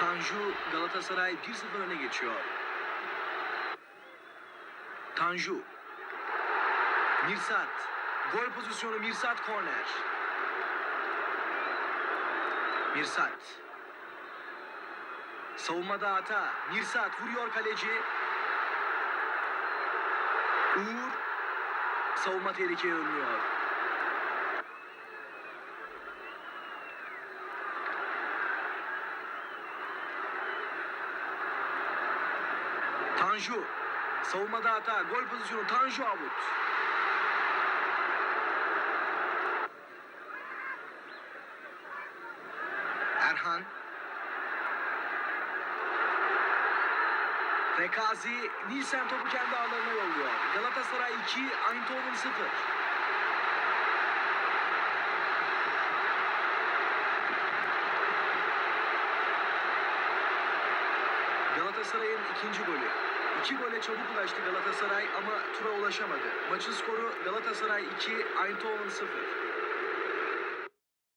Tanju Galatasaray 1-0 öne geçiyor. Tanju. Mirsat. Gol pozisyonu Mirsat korner. Mirsat. Savunmada hata. Mirsat vuruyor kaleci. Uğur. Savunma tehlikeye önlüyor. Tanju. Savunmada hata. Gol pozisyonu Tanju Avut. Erhan. Rekazi Nielsen topu kendi ağlarına yolluyor. Galatasaray 2, Eindhoven 0. Galatasaray'ın ikinci golü. İki gole çabuk ulaştı Galatasaray ama tura ulaşamadı. Maçın skoru Galatasaray 2, Eindhoven 0.